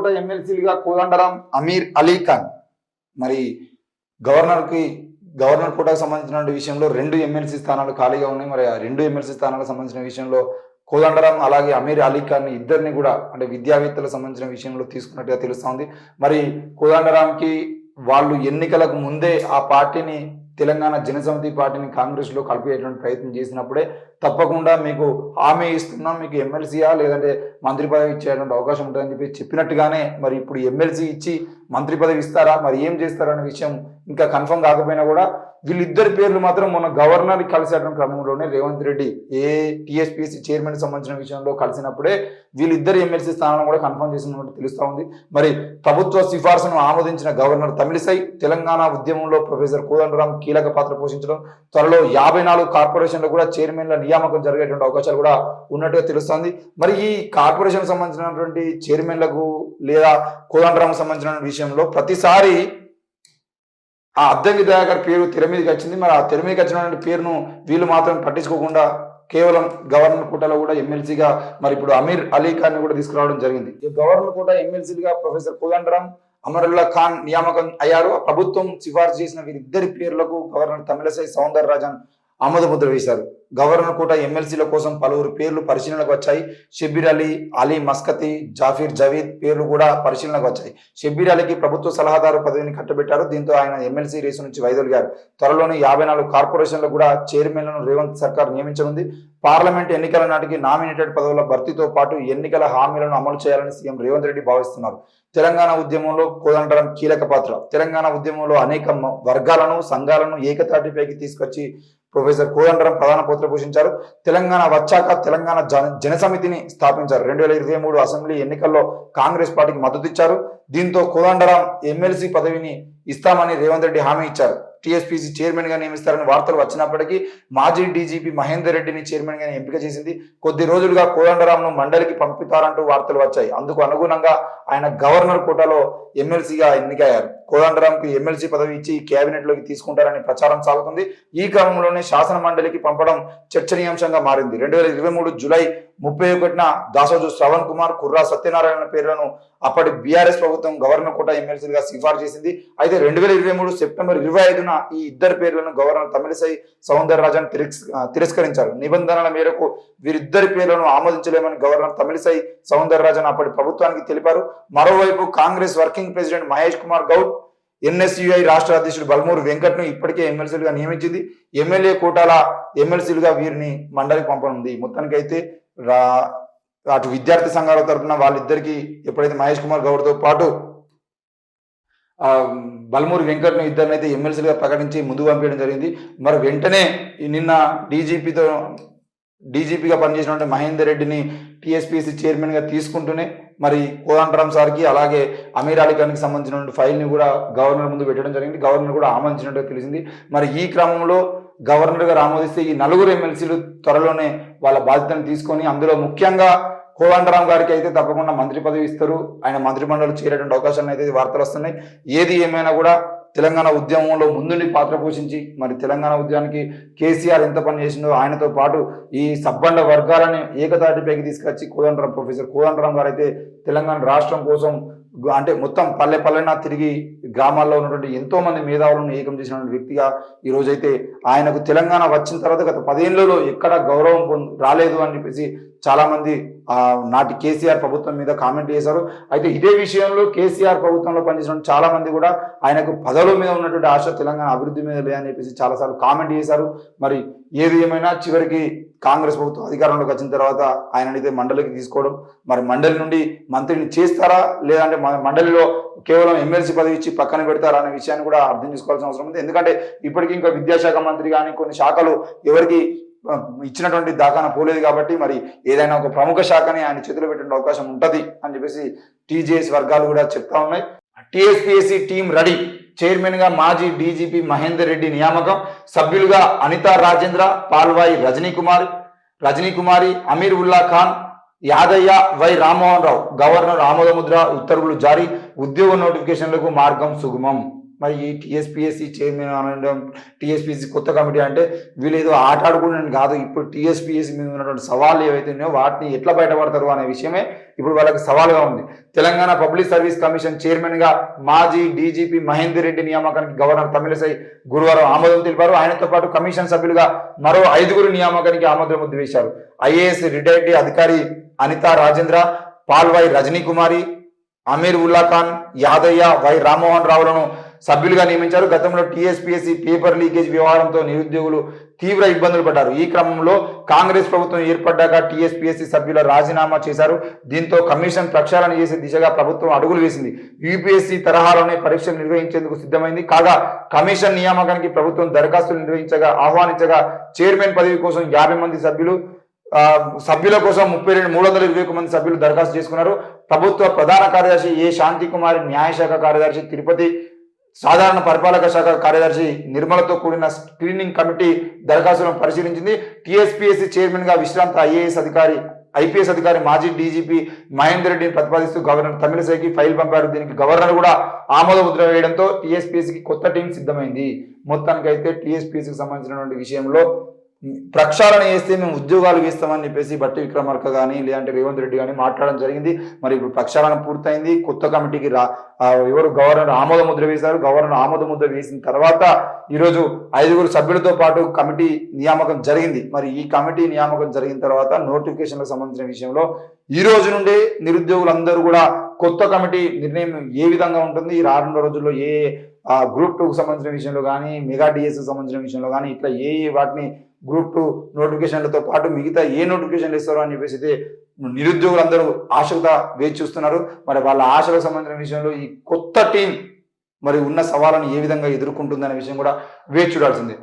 కోట ఎమ్మెల్సీలుగా కోదండరాం అమీర్ అలీ ఖాన్. మరి గవర్నర్కి గవర్నర్ కోటాకు సంబంధించిన విషయంలో రెండు ఎమ్మెల్సీ స్థానాలు ఖాళీగా ఉన్నాయి. మరి ఆ రెండు ఎమ్మెల్సీ స్థానాలకు సంబంధించిన విషయంలో కోదండరాం అలాగే అమీర్ అలీ ఖాన్ ఇద్దరిని కూడా అంటే విద్యావేత్తలకు సంబంధించిన విషయంలో తీసుకున్నట్టుగా తెలుస్తోంది మరి కోదండరాంకి వాళ్ళు ఎన్నికలకు ముందే ఆ పార్టీని తెలంగాణ జనసమితి పార్టీని కాంగ్రెస్లో కలిపేటువంటి ప్రయత్నం చేసినప్పుడే తప్పకుండా మీకు హామీ ఇస్తున్నాం మీకు ఎమ్మెల్సీయా లేదంటే మంత్రి పదవి ఇచ్చేటువంటి అవకాశం ఉంటుందని చెప్పి చెప్పినట్టుగానే మరి ఇప్పుడు ఎమ్మెల్సీ ఇచ్చి మంత్రి పదవి ఇస్తారా? మరి ఏం చేస్తారా అనే విషయం ఇంకా కన్ఫర్మ్ కాకపోయినా కూడా వీళ్ళిద్దరి పేర్లు మాత్రం మొన్న గవర్నర్ కలిసేటువంటి క్రమంలోనే రేవంత్ రెడ్డి ఏ టీఎస్పీసీ చైర్మన్ సంబంధించిన విషయంలో కలిసినప్పుడే వీళ్ళిద్దరు ఎమ్మెల్సీ స్థానాలను కూడా కన్ఫర్మ్ చేసినట్టు తెలుస్తా ఉంది. మరి ప్రభుత్వ సిఫార్సును ఆమోదించిన గవర్నర్ తమిళిసై తెలంగాణ ఉద్యమంలో ప్రొఫెసర్ కోదండరాం కీలక పాత్ర పోషించడం త్వరలో యాభై నాలుగు కార్పొరేషన్లు కూడా చైర్మన్ల నియామకం జరిగేటువంటి అవకాశాలు కూడా ఉన్నట్టుగా తెలుస్తోంది. మరి ఈ కార్పొరేషన్ సంబంధించినటువంటి చైర్మన్లకు లేదా కోదండరామకు సంబంధించిన విషయంలో ప్రతిసారి ఆ అద్దంకి దయాకర్ పేరు తెర మీదకి వచ్చింది. మరి ఆ తెర మీదకి వచ్చినటువంటి పేరును వీళ్ళు మాత్రం పట్టించుకోకుండా కేవలం గవర్నర్ కోటాలో కూడా ఎమ్మెల్సీగా మరి ఇప్పుడు అమీర్ అలీ ఖాన్ని కూడా తీసుకురావడం జరిగింది. గవర్నర్ కోట ఎమ్మెల్సీగా ప్రొఫెసర్ కోదండరామ్ అమరుల్లా ఖాన్ నియామకం అయ్యారు ప్రభుత్వం సిఫార్సు చేసిన వీరిద్దరి పేర్లకు గవర్నర్ తమిళసై సౌందర ఆమోదముద్ర వేశారు. గవర్నర్ కోట ఎమ్మెల్సీల కోసం పలువురు పేర్లు పరిశీలనకు వచ్చాయి. షబ్బీర్ అలీ అలీ మస్కతి జాఫీర్ జవీద్ పేర్లు కూడా పరిశీలనకు వచ్చాయి. షబ్బీర్ అలీకి ప్రభుత్వ సలహాదారు పదవిని కట్టబెట్టారు. దీంతో ఆయన ఎమ్మెల్సీ రేసు నుంచి వైదొలిగారు. త్వరలోనే యాభై నాలుగు కార్పొరేషన్లు కూడా చైర్మన్లను రేవంత్ సర్కార్ నియమించనుంది. పార్లమెంట్ ఎన్నికల నాటికి నామినేటెడ్ పదవుల భర్తీతో పాటు ఎన్నికల హామీలను అమలు చేయాలని సీఎం రేవంత్ రెడ్డి భావిస్తున్నారు. తెలంగాణ ఉద్యమంలో కోదండరం కీలక పాత్ర. తెలంగాణ ఉద్యమంలో అనేక వర్గాలను సంఘాలను ఏకతాటిపైకి తీసుకొచ్చి ప్రొఫెసర్ కోదండరం ప్రధాన పాత్ర పోషించారు. తెలంగాణ వచ్చాక తెలంగాణ జన జనసమితిని స్థాపించారు. రెండు వేల ఇరవై మూడు అసెంబ్లీ ఎన్నికల్లో కాంగ్రెస్ పార్టీకి మద్దతు ఇచ్చారు. దీంతో కోదండరాం ఎమ్మెల్సీ పదవిని ఇస్తామని రేవంత్ రెడ్డి హామీ ఇచ్చారు. టీఎస్పీసీ చైర్మన్గా నియమిస్తారని వార్తలు వచ్చినప్పటికీ మాజీ డీజీపీ మహేందర్ రెడ్డిని చైర్మన్గా ఎంపిక చేసింది. కొద్ది రోజులుగా కోదండరాంను మండలికి పంపుతారంటూ వార్తలు వచ్చాయి. అందుకు అనుగుణంగా ఆయన గవర్నర్ కోటాలో ఎమ్మెల్సీగా ఎన్నికయ్యారు. కోదండరాంకు ఎమ్మెల్సీ పదవి ఇచ్చి కేబినెట్లోకి తీసుకుంటారని ప్రచారం సాగుతుంది. ఈ క్రమంలోనే శాసన మండలికి పంపడం చర్చనీయాంశంగా మారింది. రెండు వేల ఇరవై మూడు జులై ముప్పై ఒకటిన దాసోజు శ్రవణ్ కుమార్ కుర్రా సత్యనారాయణ పేర్లను అప్పటి బీఆర్ఎస్ ప్రభుత్వం గవర్నర్ కోట ఎమ్మెల్సీగా సిఫార్సు చేసింది. అయితే రెండు వేల ఇరవై మూడు సెప్టెంబర్ ఇరవై ఐదున ఈ ఇద్దరు పేర్లను గవర్నర్ తమిళసై సౌందరరాజన్ తిరస్ తిరస్కరించారు. నిబంధనల మేరకు వీరిద్దరి పేర్లను ఆమోదించలేమని గవర్నర్ తమిళసై సౌందరరాజన్ అప్పటి ప్రభుత్వానికి తెలిపారు. మరోవైపు Congress working president Mahesh Kumar Goud NSUI రాష్ట్ర అధ్యక్షుడు బల్మూరు వెంకట్ను ఇప్పటికే ఎమ్మెల్సీలుగా నియమించింది. ఎమ్మెల్యే కోటాల ఎమ్మెల్సీలుగా వీరిని మండలికి పంపనుంది. మొత్తానికైతే రా అటు విద్యార్థి సంఘాల తరపున వాళ్ళిద్దరికి ఎప్పుడైతే మహేష్ కుమార్ గౌడ్తో పాటు ఆ, వెంకట్ను ఇద్దరిని అయితే ఎమ్మెల్సీలుగా ప్రకటించి ముందు పంపించడం జరిగింది. మరి వెంటనే నిన్న డీజీపీతో డీజీపీగా పనిచేసినటువంటి మహేందర్ రెడ్డిని టీఎస్పీసీ చైర్మన్గా తీసుకుంటూనే మరి కోదండరాం సార్కి అలాగే అమీర్ అలీ ఖాన్కి సంబంధించిన ఫైల్ని కూడా గవర్నర్ ముందు పెట్టడం జరిగింది. గవర్నర్ కూడా ఆమోదించినట్టు తెలిసింది. మరి ఈ క్రమంలో గవర్నర్ గారు ఆమోదిస్తే ఈ నలుగురు ఎమ్మెల్సీలు త్వరలోనే వాళ్ళ బాధ్యతను తీసుకొని అందులో ముఖ్యంగా కోదండరామ్ గారికి అయితే తప్పకుండా మంత్రి పదవి ఇస్తారు. ఆయన మంత్రిమండలి చేరేటువంటి అవకాశాలు అయితే వార్తలు వస్తున్నాయి. ఏది ఏమైనా కూడా తెలంగాణ ఉద్యమంలో ముందుండి పాత్ర పోషించి మరి తెలంగాణ ఉద్యమానికి కేసీఆర్ ఎంత పని చేసిందో ఆయనతో పాటు ఈ సబ్బండ వర్గాలని ఏకతాటిపైకి తీసుకొచ్చి కోదండరాం ప్రొఫెసర్ కోదండరాం గారు అయితే తెలంగాణ రాష్ట్రం కోసం అంటే మొత్తం పల్లె పల్లెన తిరిగి గ్రామాల్లో ఉన్నటువంటి ఎంతో మంది మేధావులను ఏకం చేసిన వ్యక్తిగా ఈ రోజైతే ఆయనకు తెలంగాణ వచ్చిన తర్వాత గత పదేళ్ళలో ఎక్కడ గౌరవం పొంద రాలేదు అని చెప్పేసి చాలామంది నాటి కేసీఆర్ ప్రభుత్వం మీద కామెంట్ చేశారు. అయితే ఇదే విషయంలో కేసీఆర్ ప్రభుత్వంలో పనిచేసిన చాలామంది కూడా ఆయనకు పదవుల మీద ఉన్నటువంటి ఆశ తెలంగాణ అభివృద్ధి మీద లేదని చెప్పేసి చాలాసార్లు కామెంట్ చేశారు. మరి ఏది ఏమైనా చివరికి కాంగ్రెస్ ప్రభుత్వం అధికారంలోకి వచ్చిన తర్వాత ఆయననైతే మండలికి తీసుకోవడం. మరి మండలి నుండి మంత్రిని చేస్తారా? లేదంటే మండలిలో కేవలం ఎమ్మెల్సీ పదవి ఇచ్చి పక్కన పెడతారా అనే విషయాన్ని కూడా అర్థం చేసుకోవాల్సిన అవసరం ఉంది. ఎందుకంటే ఇప్పటికీ ఇంకా విద్యాశాఖ మంత్రి కానీ కొన్ని శాఖలు ఎవరికి ఇచ్చినటువంటి దాకాన పోలేదు కాబట్టి మరి ఏదైనా ఒక ప్రముఖ శాఖని ఆయన చేతిలో పెట్టే అవకాశం ఉంటది అని చెప్పేసి టీజేఎస్ వర్గాలు కూడా చెప్తా ఉన్నాయి. TSPSC team ready. చైర్మన్గా మాజీ డీజీపీ మహేందర్ రెడ్డి నియామకం. సభ్యులుగా అనితా రాజేంద్ర పాల్వాయి రజనీ కుమార్ రజనీ కుమారి అమీర్ ఉల్లా ఖాన్ యాదయ్య వై రామ్మోహన్ రావు గవర్నర్ ఆమోదముద్ర ఉత్తర్వులు జారీ. ఉద్యోగ నోటిఫికేషన్లకు మార్గం సుగమం. మరి ఈ టీఎస్పీఎస్సీ చైర్మన్ అనడం టీఎస్పీఎస్సీ కొత్త కమిటీ అంటే వీళ్ళు ఏదో ఆట ఆడుకునే కాదు. ఇప్పుడు టీఎస్పీఎస్సీ మీద ఉన్నటువంటి సవాళ్ళు ఏవైతే ఉన్నాయో వాటిని ఎట్లా బయటపడతారు అనే విషయమే ఇప్పుడు వాళ్ళకి సవాలుగా ఉంది. తెలంగాణ పబ్లిక్ సర్వీస్ కమిషన్ చైర్మన్గా మాజీ డీజీపీ మహేందర్ రెడ్డి నియామకానికి గవర్నర్ తమిళసై గురువారం ఆమోదం తెలిపారు. ఆయనతో పాటు కమిషన్ సభ్యులుగా మరో ఐదుగురు నియామకానికి ఆమోదం ముద్దు వేశారు ఐఏఎస్ రిటైర్డ్ అధికారి అనితా రాజేంద్ర పాల్వాయి రజనీ కుమారి అమీర్ ఉల్లా ఖాన్ యాదయ్య వై రామ్మోహన్ రావులను సభ్యులుగా నియమించారు. గతంలో టీఎస్పీఎస్సీ పేపర్ లీకేజ్ వ్యవహారంతో నిరుద్యోగులు తీవ్ర ఇబ్బందులు పడ్డారు. ఈ క్రమంలో కాంగ్రెస్ ప్రభుత్వం ఏర్పడ్డాక టీఎస్పీఎస్సీ సభ్యుల రాజీనామా చేశారు. దీంతో కమిషన్ ప్రక్షాళన చేసే దిశగా ప్రభుత్వం అడుగులు వేసింది. యూపీఎస్సీ తరహాలోనే పరీక్షలు నిర్వహించేందుకు సిద్ధమైంది. కాగా కమిషన్ నియామకానికి ప్రభుత్వం దరఖాస్తులు నిర్వహించగా ఆహ్వానించగా చైర్మన్ పదవి కోసం యాభై మంది సభ్యులు ఆ, సభ్యుల కోసం ముప్పై రెండు మూడు వందల ఇరవై ఒక మంది సభ్యులు దరఖాస్తు చేసుకున్నారు. ప్రభుత్వ ప్రధాన కార్యదర్శి ఏ శాంతికుమారి న్యాయశాఖ కార్యదర్శి తిరుపతి సాధారణ పరిపాలక శాఖ కార్యదర్శి నిర్మలతో కూడిన స్క్రీనింగ్ కమిటీ దరఖాస్తులను పరిశీలించింది. టీఎస్పీఎస్సీ చైర్మన్గా విశ్రాంత ఐఏఎస్ అధికారి ఐపీఎస్ అధికారి మాజీ డీజీపీ మహేందర్ రెడ్డిని ప్రతిపాదిస్తూ గవర్నర్ తమిళసైకి ఫైల్ పంపారు దీనికి గవర్నర్ కూడా ఆమోద ముద్ర వేయడంతో టీఎస్పీఎస్సీకి కొత్త టీం సిద్ధమైంది. మొత్తానికైతే టీఎస్పీఎస్సీకి సంబంధించినటువంటి విషయంలో ప్రక్షాళన చేస్తే మేము ఉద్యోగాలు ఇస్తామని చెప్పేసి బట్టి విక్రమార్క కానీ లేదంటే రేవంత్ రెడ్డి కానీ మాట్లాడడం జరిగింది. మరి ఇప్పుడు ప్రక్షాళన పూర్తయింది. కొత్త కమిటీకి రా ఎవరు గవర్నర్ ఆమోద ముద్ర వేశారు. గవర్నర్ ఆమోద ముద్ర వేసిన తర్వాత ఈరోజు ఐదుగురు సభ్యులతో పాటు కమిటీ నియామకం జరిగింది. మరి ఈ కమిటీ నియామకం జరిగిన తర్వాత నోటిఫికేషన్లకు సంబంధించిన విషయంలో ఈ రోజు నుండి నిరుద్యోగులందరూ కూడా కొత్త కమిటీ నిర్ణయం ఏ విధంగా ఉంటుంది ఈ రానున్న రోజుల్లో ఏ గ్రూప్ టూకు సంబంధించిన విషయంలో కానీ మెగా డిఎస్ సంబంధించిన విషయంలో కానీ ఇట్లా ఏ వాటిని గ్రూప్ టూ నోటిఫికేషన్లతో పాటు మిగతా ఏ నోటిఫికేషన్లు ఇస్తారో అని చెప్పేసి అయితే నిరుద్యోగులందరూ ఆశగా వేచి చూస్తున్నారు. మరి వాళ్ళ ఆశలకు సంబంధించిన విషయంలో ఈ కొత్త టీం మరి ఉన్న సవాళ్ళను ఏ విధంగా ఎదుర్కొంటుందనే విషయం కూడా వేచి చూడాల్సిందే.